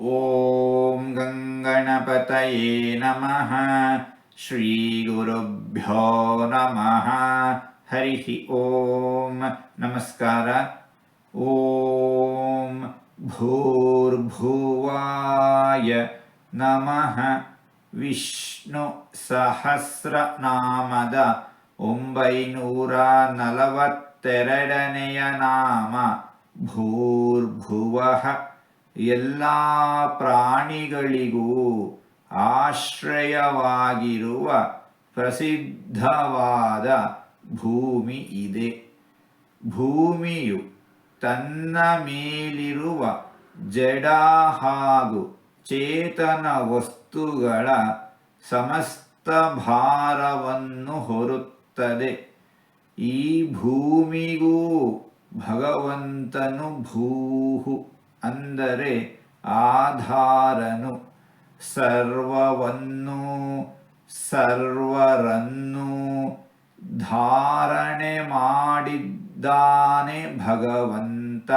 ॐ गङ्गणपतये नमः श्रीगुरुभ्यो नमः हरिः ॐ नमस्कार ॐ भूर्भुवाय ನಮಃ ವಿಷ್ಣು ಸಹಸ್ರನಾಮದ ಒಂಬೈನೂರ ನಲವತ್ತೆರಡನೆಯ ನಾಮ ಭೂರ್ಭುವಃ ಎಲ್ಲ ಪ್ರಾಣಿಗಳಿಗೂ ಆಶ್ರಯವಾಗಿರುವ ಪ್ರಸಿದ್ಧವಾದ ಭೂಮಿ ಇದೆ. ಭೂಮಿಯು ತನ್ನ ಮೇಲಿರುವ ಜಡ ಹಾಗೂ ಚೇತನ ವಸ್ತುಗಳ ಸಮಸ್ತ ಭಾರವನ್ನು ಹೊರುತ್ತದೆ. ಈ ಭೂಮಿಗೂ ಭಗವಂತನು ಭೂಹು. ಅಂದರೆ ಆಧಾರನು. ಸರ್ವವನ್ನು ಸರ್ವರನ್ನು ಧಾರಣೆ ಮಾಡಿದ್ದಾನೆ ಭಗವಂತ.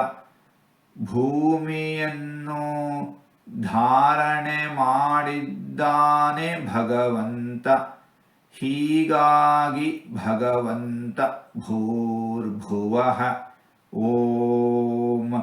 ಭೂಮಿಯನ್ನು ಧಾರಣೆ ಮಾಡಿದ್ದಾನೆ ಭಗವಂತ. ಹೀಗಾಗಿ ಭಗವಂತ ಭೂರ್ಭುವಃ. ಓಂ.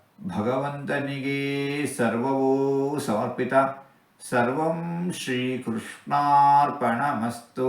ಭಗವಂತನಿಗೇ ಸರ್ವವೂ ಸಮರ್ಪಿತ ಸರ್ವಂ ಶ್ರೀಕೃಷ್ಣಾರ್ಪಣಮಸ್ತು